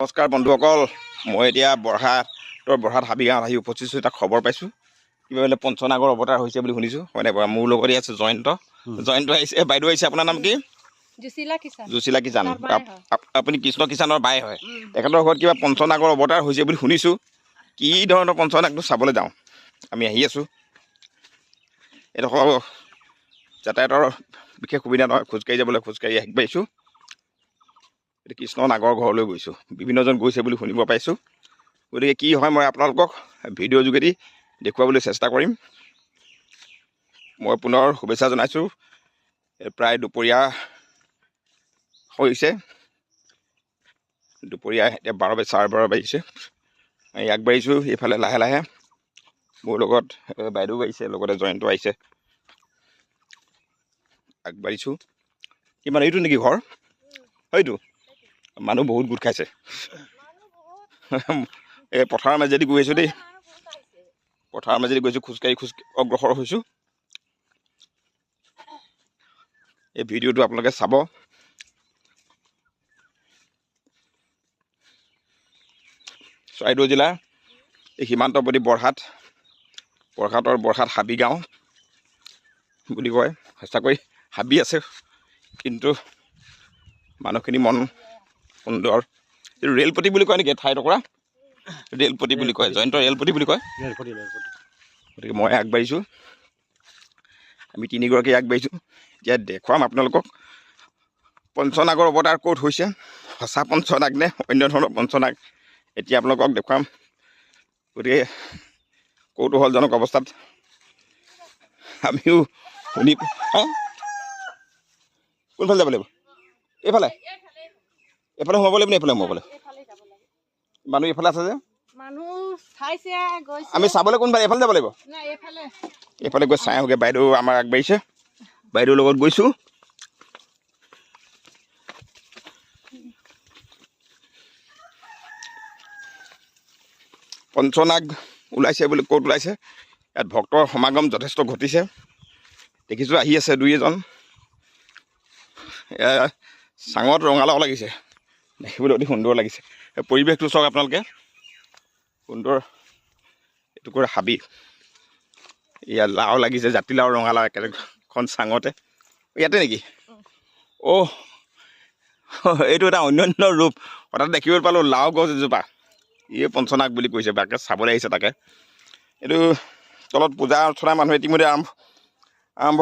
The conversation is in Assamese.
নমস্কাৰ বন্ধুসকল মই এতিয়া বৰহাটৰ বৰহাট হাবি গাঁৱত আহি উপস্থিত হৈছোঁ এটা খবৰ পাইছোঁ। কিবা বোলে পঞ্চনাগৰ অৱতাৰ হৈছে বুলি শুনিছোঁ হয় নাই বাৰু? মোৰ লগতে আছে জয়ন্ত। জয়ন্ত আহিছে বাইদেউ আহিছে আপোনাৰ নাম কি? জুচিলা কিষাণ। আপুনি কৃষ্ণ কিষাণৰ বাই হয়। তেখেতৰ ঘৰত কিবা পঞ্চনাগৰ অৱতাৰ হৈছে বুলি শুনিছোঁ। কি ধৰণৰ পঞ্চনাগটো চাবলৈ যাওঁ। আমি আহি আছোঁ। এডোখৰ যাতায়াতৰ বিশেষ সুবিধা নহয় খোজকাঢ়ি যাবলৈ খোজকাঢ়ি পাইছোঁ এতিয়া কৃষ্ণ নাগৰ ঘৰলৈ গৈছোঁ। বিভিন্নজন গৈছে বুলি শুনিব পাইছোঁ। গতিকে কি হয় মই আপোনালোকক ভিডিঅ'ৰ যোগেদি দেখুৱাবলৈ চেষ্টা কৰিম। মই পুনৰ শুভেচ্ছা জনাইছোঁ। প্ৰায় দুপৰীয়া হৈছে। দুপৰীয়া এতিয়া বাৰ বাজি চাৰে বাৰ বাজিছে। আগবাঢ়িছোঁ এইফালে লাহে লাহে। মোৰ লগত বাইদেউ আহিছে লগতে জয়ন্ত আহিছে। আগবাঢ়িছোঁ। কিমান এইটো নেকি ঘৰ? হয়তো মানুহ বহুত গোট খাইছে। এই পথাৰৰ মাজেদি গৈ আছোঁ দেই। পথাৰৰ মাজেদি গৈছোঁ খোজকাঢ়ি খোজ অগ্ৰসৰ হৈছোঁ। এই ভিডিঅ'টো আপোনালোকে চাব। চৰাইদেউ জিলাৰ এই সীমান্তৱৰ্তী বৰহাট। বৰহাটৰ বৰহাট হাবি গাঁও বুলি কয় সঁচাকৈ হাবি আছে কিন্তু মানুহখিনি মন সুন্দৰ। এইটো ৰেলপতি বুলি কয় নেকি? ঠাইটুকুৰা ৰেলপতি বুলি কয় জয়ন্ত ৰেলপতি বুলি কয়? গতিকে মই আগবাঢ়িছোঁ। আমি তিনিগৰাকী আগবাঢ়িছোঁ। এতিয়া দেখুৱাম আপোনালোকক। পঞ্চনাগৰ অৱতাৰ ক'ত হৈছে? সঁচা পঞ্চনাগ নে অন্য ধৰণৰ পঞ্চনাগ? এতিয়া আপোনালোকক দেখুৱাম। গতিকে কৌতূহলজনক অৱস্থাত আমিও শুনি? কোনফালে যাব লাগিব? এইফালে। এইফালে সোমাব লাগিব নে এইফালে সোমাব লাগিব? মানুহ এইফালে আছে যে? আমি চাবলৈ কোনফালে এইফালে যাব লাগিব? এইফালে। গৈ চাই আহোঁগৈ বাইদেউ আমাৰ আগবাঢ়িছে। বাইদেউৰ লগত গৈছোঁ। পঞ্চনাগ ওলাইছে বুলি ক'ত ওলাইছে? ইয়াত ভক্তৰ সমাগম যথেষ্ট ঘটিছে। দেখিছোঁ আহি আছে দুই এজন। চাঙত ৰঙালাও লাগিছে। দেখিবলৈ অতি সুন্দৰ লাগিছে। পৰিৱেশটো চাওক আপোনালোকে। সুন্দৰ এটুকুৰা হাবি। ইয়াত লাও লাগিছে জাতিলাও ৰঙালাও একেখন চাঙতে। ইয়াতে নেকি? অ' এইটো এটা অন্যান্য ৰূপ। হঠাৎ দেখিবলৈ পালোঁ লাও গছ এজোপা। ইয়ে পঞ্চনাগ বুলি কৈছে বাকে চাবলৈ আহিছে তাকে। এইটো তলত পূজা অৰ্চনা মানুহে ইতিমধ্যে আৰম্ভ আৰম্ভ